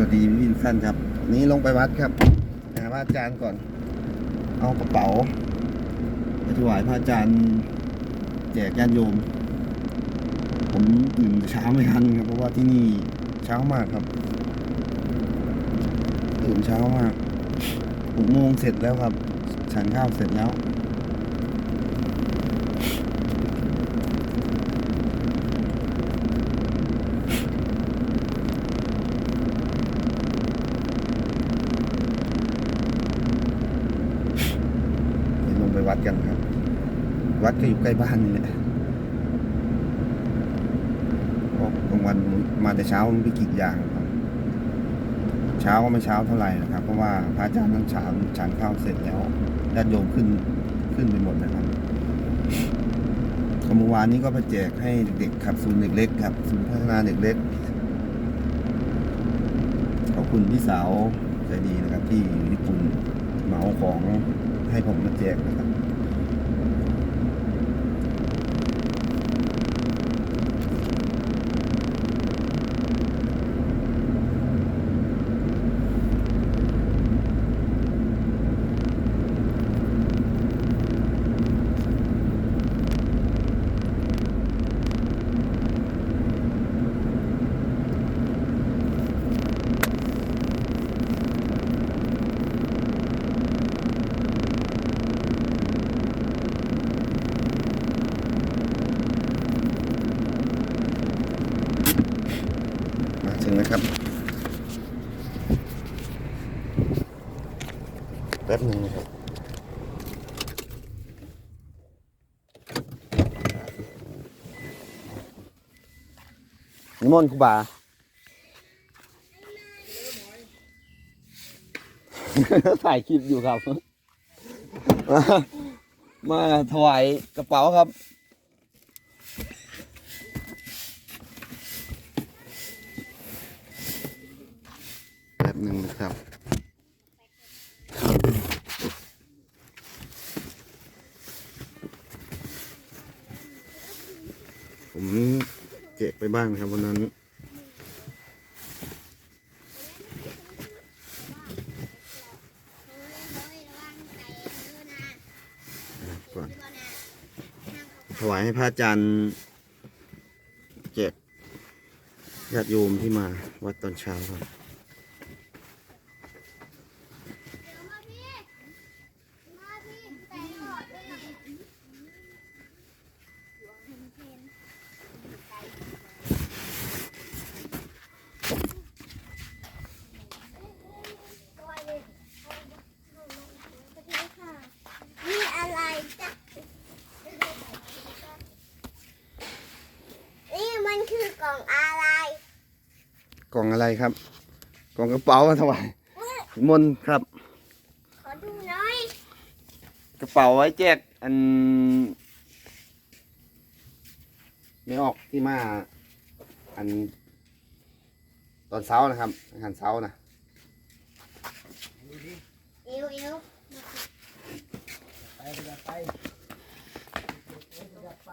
วัสดีพี่ทุกท่านครับนนี้ลงไปวัดครับหาพระอาจารย์ก่อน เอากระเป๋าไปถวายพระอาจารย์แจกญาติโยม ผมตื่นเช้าไม่ทันครับเพราะว่าที่นี่เช้ามากครับ ตื่นเช้ามากหกโมงเสร็จแล้วครับ ฉันข้าวเสร็จแล้ว เดี๋ยวลงไปวัดกันครับ วัด ก็อยู่ใกล้บ้านนี่แหละเพราะกลางวันมาแต่เช้ามันไปกรีดยางครับเช้าก็ไม่เช้าเท่าไหร่นะครับ เพราะว่าพระอาจารย์ท่านฉันฉันข้าวเสร็จแล้วญาติโยมขึ้นขึ้นไปหมดนะครับเมื่อวานนี้ก็ไปแจกให้เด็กๆครับศูนย์เด็กเล็กครับศูนย์พัฒนาเด็กเล็กขอบคุณพี่สาวใจดีนะครับ ที่ญี่ปุ่นเหมาของให้ผมมาแจกนะครับ ป๊บหนึ่งนะครับนิมนต์ครูบาถ่ายคลิปอยู่ครับ มามาถวายกระเป๋าครับ แป๊บหนึ่งนะครับ ผมเจก ไปบ้างครับวันนั้น ก่อนถวายให้พระอาจารย์แจกญาติโยมที่มาวัดตอนเช้าครับ นี่อะไรจ๊ะนี่มันคือก ล่องอะไร กล่องอะไรครับ กล่องกระเป๋ามาถวายนิมนต์ครับ ขอดูหน่อย กระเป๋าไว้แจกอัน ไม่ออกที่มา อัน ตอนเช้านะครับอาหารเช้านะอิวอิวไปไปไปไป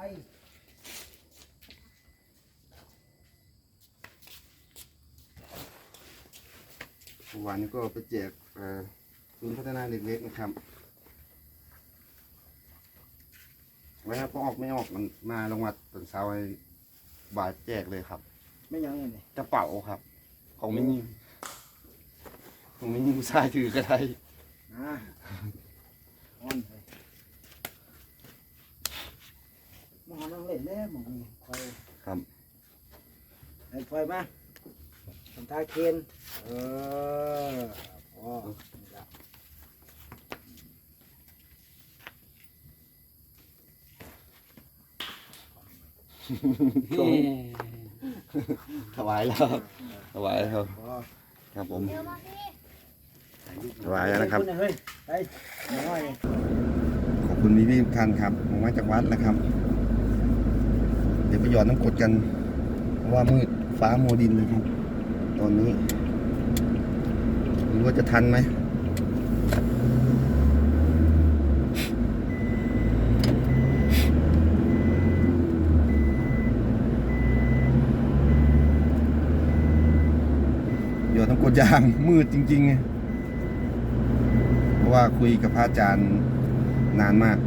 เมื่อ วานนี้ก็ไปแจกเอ่อศูนย์พัฒนาเด็กเล็กนะครับไว้ครับก็ออกไม่ออกมันมาลงมาตอนเช้าให้บ่ายแจกเลยครับ ไม่ยังไงกระเป๋าครับ ของไม่ยิ่งของไม่ยิ่งผู้ชายถือก็ได้นะอ่อนเลยมองนั่งเล่นแล้วมองนี่คอยครับไอ้คอยมา ทำตาเคนเออพอนี่ละถวายแล้วครับถวายแล้วครับ พอครับผมเดี๋ยวมาพี่ถวายแล้วนะครับ เฮ้ยไปน้อยขอบคุณพี่พี่ๆทุกท่านครับผมมาจากวัดแล้วครับ เดี๋ยวไปหยอดน้ำกรดกันเพราะว่ามืดฟ้ามัวดินเลยครับ ตอนนี้รู้ว่าจะทันไหมหยอดน้ำกดยางมืดจริงๆไงเพราะว่าคุยกับพระอาจารย์นานมาก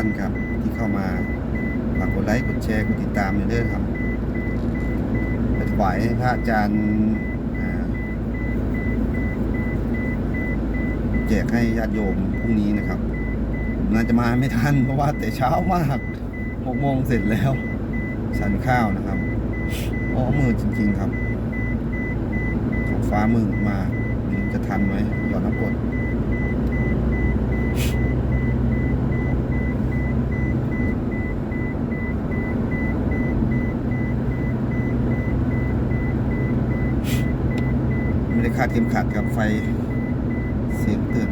ท่านครับ ที่เข้ามาฝากกดไลค์กดแชร์กดติดตามเลยเด้อครับไปถวายให้พระอาจารย์แจกให้ญาติโยมพรุ่งนี้นะครับผมน่าจะมาไม่ทันเพราะว่าแต่เช้ามากหกโมงเสร็จแล้วฉันข้าวนะครับโอ้มืดจริง ๆครับท้องฟ้ามืดมากจะทันไหมหยอดน้ำกด ไม่ได้ คาดเข็มขัดกับไฟเสียงเตือน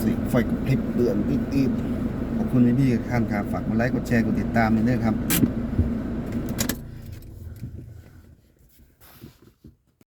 สี ไฟกระพริบเตือนติดๆขอบคุณพี่ๆทุกท่านครับฝากกดไลค์กดแชร์กดติดตามด้วยนะครับ